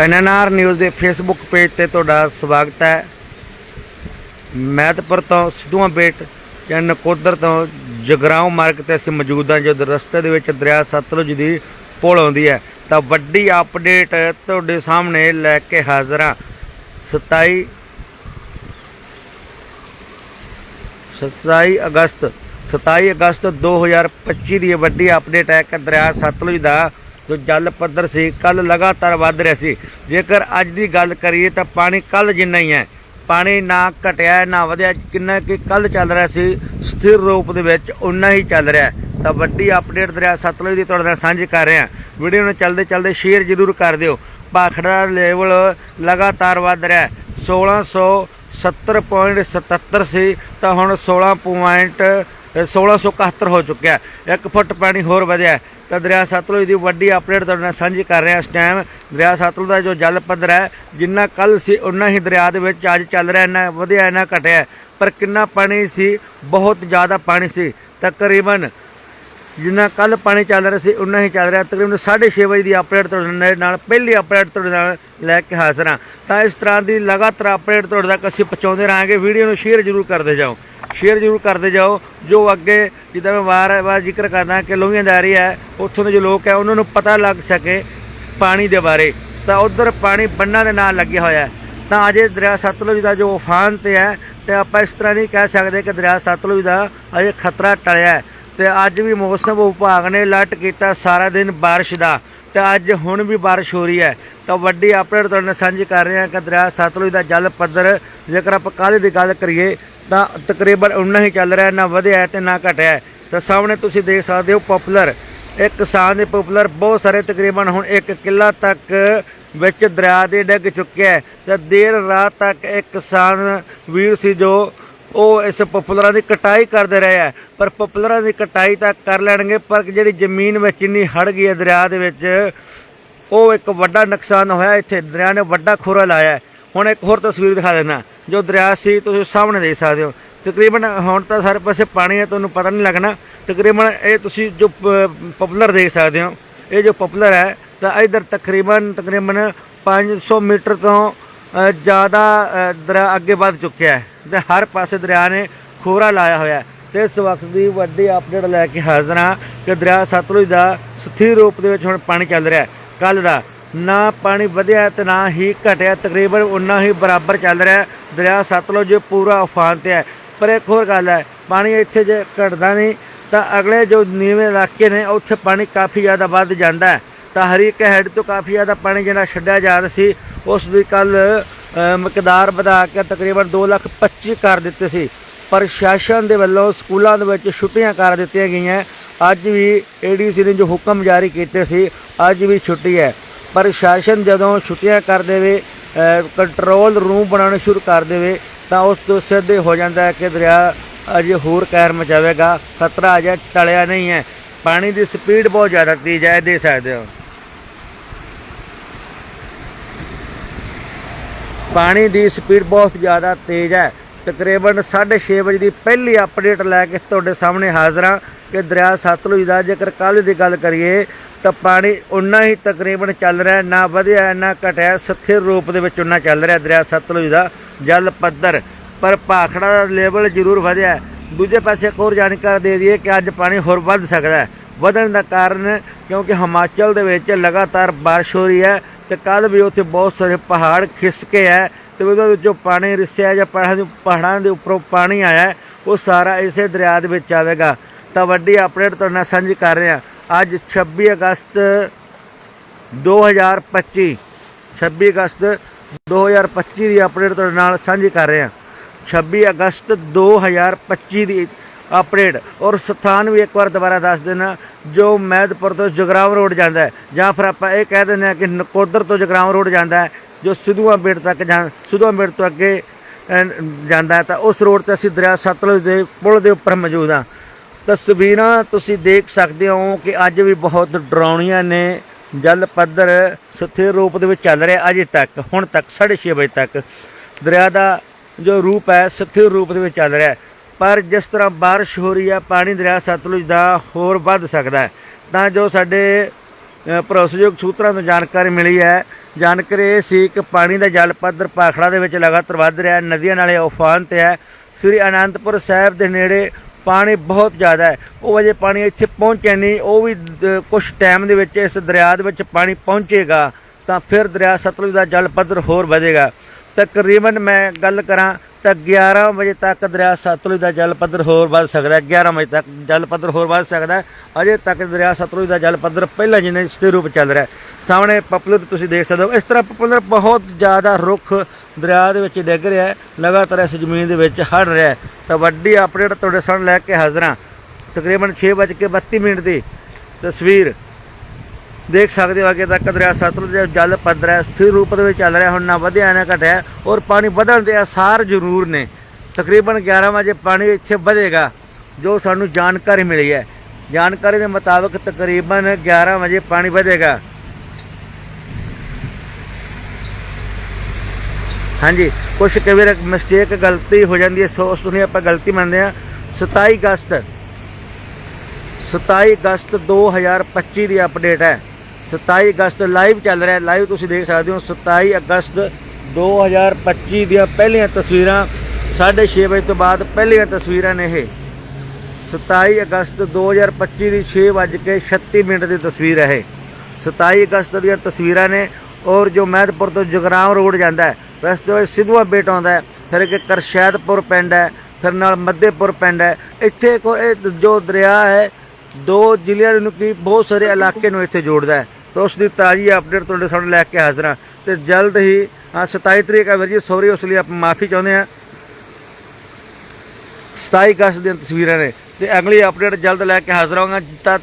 NNR news ਦੇ Facebook page ਤੇ ਤੁਹਾਡਾ ਸਵਾਗਤ ਹੈ। ਮੈਤਪੁਰ ਤੋਂ ਸਿੱਧੂਆਂ ਬੇਟ ਜਾਂ ਨਕੋਦਰ ਤੋਂ ਜਗਰਾਉਂ ਮਾਰਗ ਤੇ ਅਸੀਂ ਮੌਜੂਦ ਹਾਂ, ਜਦ ਰਸਤੇ ਦੇ ਵਿੱਚ ਦਰਿਆ ਸਤਲੁਜ ਦੀ ਪੁਲ ਆਉਂਦੀ ਹੈ, ਤਾਂ ਵੱਡੀ ਅਪਡੇਟ ਤੁਹਾਡੇ ਸਾਹਮਣੇ ਲੈ ਕੇ ਹਾਜ਼ਰ ਹਾਂ। 27 27 ਅਗਸਤ 27 ਅਗਸਤ 2025 ਦੀ ਇਹ ਵੱਡੀ ਅਪਡੇਟ ਹੈ ਕਿ ਦਰਿਆ ਸਤਲੁਜ ਦਾ ਜੋ ਜਲ ਪੱਧਰ ਸੀ ਕੱਲ ਲਗਾਤਾਰ ਵੱਧ ਰਿਹਾ ਸੀ। ਜੇਕਰ ਅੱਜ ਦੀ ਗੱਲ ਕਰੀਏ ਤਾਂ ਪਾਣੀ ਕੱਲ ਜਿੰਨਾ ਹੀ ਹੈ। ਪਾਣੀ ਨਾ ਘਟਿਆ, ਨਾ ਵਧਿਆ, ਕਿੰਨਾ ਕਿ ਕੱਲ ਚੱਲ ਰਿਹਾ ਸੀ, ਸਥਿਰ ਰੂਪ ਦੇ ਵਿੱਚ ਉਨਾ ਹੀ ਚੱਲ ਰਿਹਾ। ਤਾਂ ਵੱਡੀ ਅਪਡੇਟ ਦਰਿਆ ਸਤਲੁਜ ਦੀ ਤੁਹਾਡੇ ਨਾਲ ਸਾਂਝੀ ਕਰ ਰਹੇ। ਹਾਂ ਵੀਡੀਓ ਨੂੰ ਚੱਲਦੇ ਚੱਲਦੇ ਸ਼ੇਅਰ ਜ਼ਰੂਰ ਕਰ ਦਿਓ। ਭਾਖੜਾ ਦਾ ਲੈਵਲ ਲਗਾਤਾਰ ਵੱਧ ਰਿਹਾ। ਹੈ 1670.77 ਸੀ, ਤਾਂ ਹੁਣ 16 ਪੁਆਇੰਟ 1671 ਹੋ ਚੁੱਕਿਆ। ਹੈ। ਇੱਕ ਫੁੱਟ ਪਾਣੀ ਹੋਰ ਵਧਿਆ। ਤਾਂ ਦਰਿਆ ਸਤਲੁਜ ਦੀ ਵੱਡੀ ਅਪਡੇਟ ਤੁਹਾਡੇ ਨਾਲ ਸਾਂਝੀ ਕਰ ਰਹੇ ਹਾਂ ਇਸ ਟਾਈਮ ਦਰਿਆ ਸਤਲੁਜ ਦਾ ਜੋ ਜਲ ਪੱਧਰ ਹੈ, ਜਿੰਨਾ ਕੱਲ ਸੀ ਉਨਾ ਹੀ ਦਰਿਆ ਦੇ ਵਿੱਚ ਅੱਜ ਚੱਲ ਰਿਹਾ, ਇੰਨਾ ਵਧਿਆ, ਇੰਨਾ ਘਟਿਆ ਪਰ ਕਿੰਨਾ ਪਾਣੀ ਸੀ, ਬਹੁਤ ਜ਼ਿਆਦਾ ਪਾਣੀ ਸੀ। ਤਕਰੀਬਨ ਜਿੰਨਾ ਕੱਲ ਪਾਣੀ ਚੱਲ ਰਿਹਾ ਸੀ ਉਨਾ ਹੀ ਚੱਲ ਰਿਹਾ। ਤਕਰੀਬਨ 6:30 ਵਜੇ ਦੀ ਅਪਡੇਟ ਤੁਹਾਡੇ ਨਾਲ ਪਹਿਲੀ ਅਪਡੇਟ ਤੁਹਾਡੇ ਨਾਲ ਲੈ ਕੇ ਹਾਜ਼ਰ ਹਾਂ। ਤਾਂ ਇਸ ਤਰ੍ਹਾਂ ਦੀ ਲਗਾਤਾਰ ਅਪਡੇਟ ਤੁਹਾਡੇ ਤੱਕ ਅਸੀਂ ਪਹੁੰਚਾਉਂਦੇ ਰਹਾਂਗੇ। ਵੀਡੀਓ ਨੂੰ ਸ਼ੇਅਰ ਜ਼ਰੂਰ ਕਰਦੇ ਜਾਓ। ਸ਼ੇਅਰ ਜ਼ਰੂਰ ਕਰਦੇ ਜਾਓ ਜੋ ਅੱਗੇ ਜਿੱਦਾਂ ਮੈਂ ਵਾਰ ਵਾਰ ਜ਼ਿਕਰ ਕਰਦਾ ਕਿ ਲੋਹੀਆਂ ਦਾ ਏਰੀਆ ਹੈ ਉੱਥੋਂ ਦੇ ਜੋ ਲੋਕ ਹੈ ਉਹਨਾਂ ਨੂੰ ਪਤਾ ਲੱਗ ਸਕੇ ਪਾਣੀ ਦੇ ਬਾਰੇ ਤਾਂ ਉਧਰ ਪਾਣੀ ਬੰਨਾਂ ਦੇ ਨਾਲ ਲੱਗਿਆ ਹੋਇਆ ਹੈ ਤਾਂ ਅਜੇ ਦਰਿਆ ਸਤਲੁਜ ਦਾ ਜੋ ਉਫਾਨ ਤੇ ਹੈ ਤੇ ਆਪਾਂ ਇਸ ਤਰ੍ਹਾਂ ਨਹੀਂ ਕਹਿ ਸਕਦੇ ਕਿ ਦਰਿਆ ਸਤਲੁਜ ਦਾ ਅਜੇ ਖਤਰਾ ਟਲਿਆ ਹੈ ਤੇ ਅੱਜ ਵੀ ਮੌਸਮ ਵਿਭਾਗ ਨੇ ਅਲਰਟ ਕੀਤਾ ਸਾਰਾ ਦਿਨ بارش ਦਾ ਤੇ ਅੱਜ ਹੁਣ ਵੀ بارش ਹੋ ਰਹੀ ਹੈ ਤਾਂ ਵੱਡੀ ਅਪਡੇਟ ਤੁਹਾਡੇ ਨਾਲ ਸਾਂਝੀ ਕਰ ਰਹੇ ਹਾਂ ਕਿ ਦਰਿਆ ਸਤਲੁਜ ਦਾ ਜਲ ਪੱਧਰ ਜੇਕਰ ਆਪਾਂ ਕੱਲ੍ਹ ਦੀ ਗੱਲ ਕਰੀਏ ਤਾਂ ਤਕਰੀਬਨ ਉਨਾ ਹੀ ਚੱਲ ਰਿਹਾ, ਨਾ ਵਧਿਆ ਹੈ ਤੇ ਨਾ ਘਟਿਆ। ਤਾਂ ਸਾਹਮਣੇ ਤੁਸੀਂ ਦੇਖ ਸਕਦੇ ਹੋ ਪਪੂਲਰ। ਇੱਕ ਕਿਸਾਨ ਦੇ ਪਪੂਲਰ ਬਹੁਤ ਸਾਰੇ ਤਕਰੀਬਨ ਹੁਣ ਇੱਕ ਕਿੱਲਾ ਤੱਕ ਵਿੱਚ ਦਰਿਆ ਦੇ ਡਿੱਗ ਚੁੱਕਿਆ ਹੈ ਤੇ ਦੇਰ ਰਾਤ ਤੱਕ ਇੱਕ ਕਿਸਾਨ ਵੀਰ ਸੀ ਜੋ ਉਹ ਇਸ ਪਪੂਲਰਾਂ ਦੀ ਕਟਾਈ ਕਰਦੇ ਰਹੇ ਆ। ਪਰ ਪਪੂਲਰਾਂ ਦੀ ਕਟਾਈ ਤਾਂ ਕਰ ਲੈਣਗੇ, ਪਰ ਜਿਹੜੀ ਜ਼ਮੀਨ ਵਿੱਚ ਇੰਨੀ ਹੜ ਗਈ ਹੈ ਦਰਿਆ ਦੇ ਵਿੱਚ, ਉਹ ਇੱਕ ਵੱਡਾ ਨੁਕਸਾਨ ਹੋਇਆ। ਇੱਥੇ ਦਰਿਆ ਨੇ ਵੱਡਾ ਖੋਰਾ ਲਾਇਆ। ਹੁਣ ਇੱਕ ਹੋਰ ਤਸਵੀਰ ਦਿਖਾ ਦੇਣਾ ਜੋ ਦਰਿਆ ਸੀ, ਤੁਸੀਂ ਸਾਹਮਣੇ ਦੇਖ ਸਕਦੇ ਹੋ। ਤਕਰੀਬਨ ਹੁਣ ਤਾਂ ਸਾਰੇ ਪਾਸੇ ਪਾਣੀ ਹੈ, ਤੁਹਾਨੂੰ ਪਤਾ ਨਹੀਂ ਲੱਗਣਾ। ਤਕਰੀਬਨ ਇਹ ਤੁਸੀਂ ਜੋ ਪਪੂਲਰ ਦੇਖ ਸਕਦੇ ਹੋ। ਇਹ ਜੋ ਪਪੂਲਰ ਹੈ, ਤਾਂ ਇਧਰ ਤਕਰੀਬਨ ਤਕਰੀਬਨ 500 ਮੀਟਰ ਤੋਂ ਜ਼ਿਆਦਾ ਦਰਿਆ ਅੱਗੇ ਵੱਧ ਚੁੱਕਿਆ ਹੈ। ਤੇ ਹਰ ਪਾਸੇ ਦਰਿਆ ਨੇ ਖੋਰਾ ਲਾਇਆ ਹੋਇਆ ਹੈ। ਤੇ ਇਸ ਵਕਤ ਦੀ ਵੱਡੀ ਅਪਡੇਟ ਲੈ ਕੇ ਹਾਜ਼ਰ ਹਾਂ ਕਿ ਦਰਿਆ ਸਤਲੁਜ ਦਾ ਸਥਿਰ ਰੂਪ ਦੇ ਵਿੱਚ ਹੁਣ ਪਾਣੀ ਚੱਲ ਰਿਹਾ ਹੈ। ਕੱਲ ਦਾ ਨਾ ਪਾਣੀ ਵਧਿਆ ਤੇ ਨਾ ਹੀ ਘਟਿਆ। ਤਕਰੀਬਨ ਉਨਾ ਹੀ ਬਰਾਬਰ ਚੱਲ ਰਿਹਾ। ਹੈ। ਦਰਿਆ ਸਤਲੁਜ ਪੂਰਾ ਉਫਾਨ ਤੇ ਹੈ। ਪਰ ਇੱਕ ਹੋਰ ਗੱਲ ਹੈ, ਪਾਣੀ ਇੱਥੇ ਜੇ ਘਟਦਾ ਨਹੀਂ, ਤਾਂ ਅਗਲੇ ਜੋ ਨੀਵੇਂ ਇਲਾਕੇ ਨੇ, ਉੱਥੇ ਪਾਣੀ ਕਾਫੀ ਜ਼ਿਆਦਾ ਵੱਧ ਜਾਂਦਾ ਹੈ। ਤਾਂ ਹਰੀਕ ਹੈਡ ਤੋਂ ਕਾਫੀ ਜ਼ਿਆਦਾ ਪਾਣੀ ਜਿਹੜਾ ਛੱਡਿਆ ਜਾ ਰਿਹਾ ਸੀ, ਉਸ ਦੀ ਕੱਲ ਮਕਦਾਰ ਵਧਾ ਕੇ ਤਕਰੀਬਨ 2 ਲੱਖ 25 ਕਰ ਦਿੱਤੇ ਸੀ। ਪ੍ਰਸ਼ਾਸਨ ਦੇ ਵੱਲੋਂ ਸਕੂਲਾਂ ਦੇ ਵਿੱਚ ਛੁੱਟੀਆਂ ਕਰ ਦਿੱਤੀਆਂ ਗਈਆਂ। ਅੱਜ ਵੀ ਏਡੀਸੀ ਨੇ ਜੋ ਹੁਕਮ ਜਾਰੀ ਕੀਤੇ ਸੀ, ਅੱਜ ਵੀ ਛੁੱਟੀ ਹੈ। ਪ੍ਰਸ਼ਾਸਨ ਜਦੋਂ ਛੁੱਟੀਆਂ ਕਰ ਦੇਵੇ ਕੰਟਰੋਲ ਰੂਮ ਬਣਾਉਣੇ ਸ਼ੁਰੂ ਕਰ ਦੇਵੇ, ਤਾਂ ਉਸ ਤੋਂ ਸਿੱਧੇ ਹੋ ਜਾਂਦਾ ਹੈ ਕਿ ਦਰਿਆ ਅਜੇ ਹੋਰ ਕਹਿਰ ਮਚਾਵੇਗਾ, ਖਤਰਾ ਅਜੇ ਟਲਿਆ ਨਹੀਂ ਹੈ। ਪਾਣੀ ਦੀ ਸਪੀਡ ਬਹੁਤ ਜ਼ਿਆਦਾ ਤੇਜ਼ ਹੈ ਇਹ ਦੇਖ ਸਕਦੇ ਹੋ ਪਾਣੀ ਦੀ ਸਪੀਡ ਬਹੁਤ ਜ਼ਿਆਦਾ ਤੇਜ਼ ਹੈ। ਤਕਰੀਬਨ 6:30 ਵਜੇ ਦੀ ਪਹਿਲੀ ਅਪਡੇਟ ਲੈ ਕੇ ਤੁਹਾਡੇ ਸਾਹਮਣੇ ਹਾਜ਼ਰ ਹਾਂ ਕਿ ਦਰਿਆ ਸਤਲੁਜ ਦਾ ਜੇਕਰ ਕੱਲ ਦੀ ਗੱਲ ਕਰੀਏ ਤਾਂ ਪਾਣੀ ਉਨਾ ਹੀ ਤਕਰੀਬਨ ਚੱਲ ਰਿਹਾ, ਨਾ ਵਧਿਆ, ਨਾ ਘਟਿਆ, ਸਥਿਰ ਰੂਪ ਦੇ ਵਿੱਚ ਉਨਾ ਚੱਲ ਰਿਹਾ ਦਰਿਆ ਸਤਲੁਜ ਦਾ ਜਲ ਪੱਧਰ। ਪਰ ਭਾਖੜਾ ਦਾ ਲੈਵਲ ਜ਼ਰੂਰ ਵਧਿਆ। ਦੂਜੇ ਪਾਸੇ ਇੱਕ ਹੋਰ ਜਾਣਕਾਰੀ ਦੇ ਦਈਏ ਕਿ ਅੱਜ ਪਾਣੀ ਹੋਰ ਵੱਧ ਸਕਦਾ ਹੈ। ਵਧਣ ਦਾ ਕਾਰਨ ਕਿਉਂਕਿ ਹਿਮਾਚਲ ਦੇ ਵਿੱਚ ਲਗਾਤਾਰ ਬਾਰਿਸ਼ ਹੋ ਰਹੀ ਹੈ ਤੇ ਕੱਲ ਵੀ ਉੱਥੇ ਬਹੁਤ ਸਾਰੇ ਪਹਾੜ ਖਿਸਕੇ ਹੈ ਤੇ ਉਹਦੇ ਵਿੱਚੋਂ ਪਾਣੀ ਰਿਸਿਆ ਜਾਂ ਪਹਾੜਾਂ ਦੇ ਪਹਾੜਾਂ ਦੇ ਉੱਪਰੋਂ ਪਾਣੀ ਆਇਆ ਉਹ ਸਾਰਾ ਇਸੇ ਦਰਿਆ ਦੇ ਵਿੱਚ ਆਵੇਗਾ। ਤਾਂ ਵੱਡੀ ਅਪਡੇਟ ਤੁਹਾਡੇ ਨਾਲ ਸਾਂਝੀ ਕਰ ਰਿਹਾ। ਅੱਜ 26 ਅਗਸਤ 2025 26 ਅਗਸਤ 2025 ਦੀ ਅਪਡੇਟ ਤੁਹਾਡੇ ਨਾਲ ਸਾਂਝੀ ਕਰ ਰਹੇ ਹਾਂ। 26 ਅਗਸਤ 2025 ਦੀ ਅਪਡੇਟ ਔਰ ਸਥਾਨ ਵੀ ਇੱਕ ਵਾਰ ਦੁਬਾਰਾ ਦੱਸ ਦੇਣਾ, ਜੋ ਮਹਿਦਪੁਰ ਤੋਂ ਜਗਰਾਵ ਰੋਡ ਜਾਂਦਾ ਹੈ, ਜਾਂ ਫਿਰ ਆਪਾਂ ਇਹ ਕਹਿ ਦਿੰਦੇ ਹਾਂ ਕਿ ਨਕੋਦਰ ਤੋਂ ਜਗਰਾਵ ਰੋਡ ਜਾਂਦਾ ਹੈ, ਜੋ ਸਿੱਧੂਆਂ ਬੇੜ ਤੱਕ ਜਾਂ ਸਿੱਧੂਆਂ ਬੇੜ ਤੋਂ ਅੱਗੇ ਜਾਂਦਾ ਤਾਂ ਉਸ ਰੋਡ ਤੇ ਅਸੀਂ ਦਰਿਆ ਸਤਲੁਜ ਦੇ ਪੁਲ ਦੇ ਉੱਪਰ ਮੌਜੂਦ ਹਾਂ। ਤਸਵੀਰਾਂ ਤੁਸੀਂ ਦੇਖ ਸਕਦੇ ਹੋ ਕਿ ਅੱਜ ਵੀ ਬਹੁਤ ਡਰਾਉਣੀਆਂ ਨੇ। ਜਲ ਪੱਧਰ ਸਥਿਰ ਰੂਪ ਦੇ ਵਿੱਚ ਚੱਲ ਰਿਹਾ ਅਜੇ ਤੱਕ, ਹੁਣ ਤੱਕ 6:30 ਵਜੇ ਤੱਕ। ਦਰਿਆ ਦਾ ਜੋ ਰੂਪ ਹੈ, ਸਥਿਰ ਰੂਪ ਦੇ ਵਿੱਚ ਚੱਲ ਰਿਹਾ ਪਰ ਜਿਸ ਤਰ੍ਹਾਂ ਬਾਰਿਸ਼ ਹੋ ਰਹੀ ਹੈ, ਪਾਣੀ ਦਰਿਆ ਸਤਲੁਜ ਦਾ ਹੋਰ ਵੱਧ ਸਕਦਾ ਹੈ। ਤਾਂ ਜੋ ਸਾਡੇ ਭਰੋਸੇਯੋਗ ਸੂਤਰਾਂ ਤੋਂ ਜਾਣਕਾਰੀ ਮਿਲੀ ਹੈ, ਜਾਣਕਾਰੀ ਇਹ ਸੀ ਕਿ ਪਾਣੀ ਦਾ ਜਲ ਪੱਧਰ ਭਾਖੜਾ ਦੇ ਵਿੱਚ ਲਗਾਤਾਰ ਵੱਧ ਰਿਹਾ ਨਦੀਆਂ ਨਾਲੇ ਉਫਾਨ ਤੇ ਹੈ। ਸ੍ਰੀ ਅਨੰਦਪੁਰ ਸਾਹਿਬ ਦੇ ਨੇੜੇ ਪਾਣੀ ਬਹੁਤ ਜ਼ਿਆਦਾ ਹੈ। ਉਹ ਅਜੇ ਪਾਣੀ ਇੱਥੇ ਪਹੁੰਚਿਆ ਨਹੀਂ। ਉਹ ਵੀ ਕੁਝ ਟਾਈਮ ਦੇ ਵਿੱਚ ਇਸ ਦਰਿਆ ਦੇ ਵਿੱਚ ਪਾਣੀ ਪਹੁੰਚੇਗਾ, ਤਾਂ ਫਿਰ ਦਰਿਆ ਸਤਲੁਜ ਦਾ ਜਲ ਪੱਧਰ ਹੋਰ ਵਧੇਗਾ। ਤਕਰੀਬਨ ਮੈਂ ਗੱਲ ਕਰਾਂ ਤਾਂ 11 ਵਜੇ ਤੱਕ ਦਰਿਆ ਸਤਲੁਜ ਦਾ ਜਲ ਪੱਧਰ ਹੋਰ ਵੱਧ ਸਕਦਾ ਹੈ। 11 ਵਜੇ ਤੱਕ ਜਲ ਪੱਧਰ ਹੋਰ ਵੱਧ ਸਕਦਾ ਅਜੇ ਤੱਕ ਦਰਿਆ ਸਤਲੁਜ ਦਾ ਜਲ ਪੱਧਰ ਪਹਿਲਾਂ ਜਿੰਨੇ ਸਥਿਰ ਰੂਪ ਚੱਲ ਰਿਹਾ ਸਾਹਮਣੇ ਪਪੂਲਰ ਤੁਸੀਂ ਦੇਖ ਸਕਦੇ ਹੋ। ਇਸ ਤਰ੍ਹਾਂ ਪਪੂਲਰ ਬਹੁਤ ਜ਼ਿਆਦਾ ਰੁੱਖ ਦਰਿਆ ਦੇ ਵਿੱਚ ਡਿੱਗ ਰਿਹਾ ਲਗਾਤਾਰ ਇਸ ਜ਼ਮੀਨ ਦੇ ਵਿੱਚ ਹੜ ਰਿਹਾ ਤਾਂ ਵੱਡੀ ਅਪਡੇਟ ਤੁਹਾਡੇ ਸਾਹਮਣੇ ਲੈ ਕੇ ਹਾਜ਼ਰ ਹਾਂ। ਤਕਰੀਬਨ 6:32 ਮਿੰਟ ਦੀ ਤਸਵੀਰ ਦੇਖ ਸਕਦੇ ਹੋ ਅੱਗੇ ਤੱਕ ਦਰਿਆ ਸਤਲੁਜ ਦਾ ਜਲ ਪੱਧਰ ਹੈ, ਸਥਿਰ ਰੂਪ ਦੇ ਵਿੱਚ ਚੱਲ ਰਿਹਾ, ਹੁਣ ਨਾ ਵਧਿਆ ਨਾ ਘਟਿਆ ਔਰ ਪਾਣੀ ਵਧਣ ਦੇ ਆਸਾਰ ਜ਼ਰੂਰ ਨੇ। ਤਕਰੀਬਨ 11 ਵਜੇ ਪਾਣੀ ਇੱਥੇ ਵਧੇਗਾ, ਜੋ ਸਾਨੂੰ ਜਾਣਕਾਰੀ ਮਿਲੀ ਹੈ। ਜਾਣਕਾਰੀ ਦੇ ਮੁਤਾਬਕ ਤਕਰੀਬਨ 11 ਵਜੇ ਪਾਣੀ ਵਧੇਗਾ। ਹਾਂਜੀ ਕੁਝ ਕਈ ਵਾਰ ਮਿਸਟੇਕ ਗਲਤੀ ਹੋ ਜਾਂਦੀ ਹੈ, ਸੋ ਉਸ ਨੂੰ ਆਪਾਂ ਗਲਤੀ ਮੰਨਦੇ ਹਾਂ। 27 ਅਗਸਤ 27 ਅਗਸਤ 2025 ਦੀ ਅਪਡੇਟ ਹੈ। 27 ਅਗਸਤ ਲਾਈਵ ਚੱਲ ਰਿਹਾ, ਲਾਈਵ ਤੁਸੀਂ ਦੇਖ ਸਕਦੇ ਹੋ 27 ਅਗਸਤ 2025 ਦੀਆਂ ਪਹਿਲੀਆਂ ਤਸਵੀਰਾਂ 6:30 ਵਜੇ ਤੋਂ ਬਾਅਦ ਪਹਿਲੀਆਂ ਤਸਵੀਰਾਂ ਨੇ ਇਹ। 27 ਅਗਸਤ 2025 ਦੀ 6:36 ਮਿੰਟ ਦੀ ਤਸਵੀਰ ਹੈ ਇਹ। 27 ਅਗਸਤ ਦੀਆਂ ਤਸਵੀਰਾਂ ਨੇ ਔਰ ਜੋ ਮਹਿਦਪੁਰ ਤੋਂ ਜਗਰਾਮ ਰੋਡ ਜਾਂਦਾ ਹੈ, ਰਸਤੇ ਵਿੱਚ ਸਿੱਧੂਆ ਬੇਟ ਆਉਂਦਾ ਹੈ, ਫਿਰ ਕਿ ਕਰਸ਼ੈਦਪੁਰ ਪਿੰਡ ਹੈ, ਫਿਰ ਨਾਲ ਮੱਧੇਪੁਰ ਪਿੰਡ ਹੈ। ਇੱਥੇ ਕੋ ਇਹ ਜੋ ਦਰਿਆ ਹੈ, ਦੋ ਜ਼ਿਲ੍ਹਿਆਂ ਨੂੰ ਕੀ ਬਹੁਤ ਸਾਰੇ ਇਲਾਕੇ ਨੂੰ ਇੱਥੇ ਜੋੜਦਾ ਹੈ। ਤਾਂ ਉਸ ਦੀ ਤਾਜ਼ੀ ਅਪਡੇਟ ਤੁਹਾਡੇ ਸਾਹਮਣੇ ਲੈ ਕੇ ਹਾਜ਼ਰ ਹਾਂ। ਤੇ ਜਲਦ ਹੀ, ਹਾਂ 27 ਤਰੀਕ ਹੈ ਵੀਰ ਜੀ, ਸੌਰੀ, ਉਸ ਲਈ ਆਪਾਂ ਮਾਫੀ ਚਾਹੁੰਦੇ ਹਾਂ। 27 ਅਗਸਤ ਦੀਆਂ ਤਸਵੀਰਾਂ ਨੇ। ਤੇ ਅਗਲੀ ਅਪਡੇਟ ਜਲਦ ਲੈ ਕੇ ਹਾਜ਼ਰ ਹੋਵਾਂਗਾ, ਤਾਂ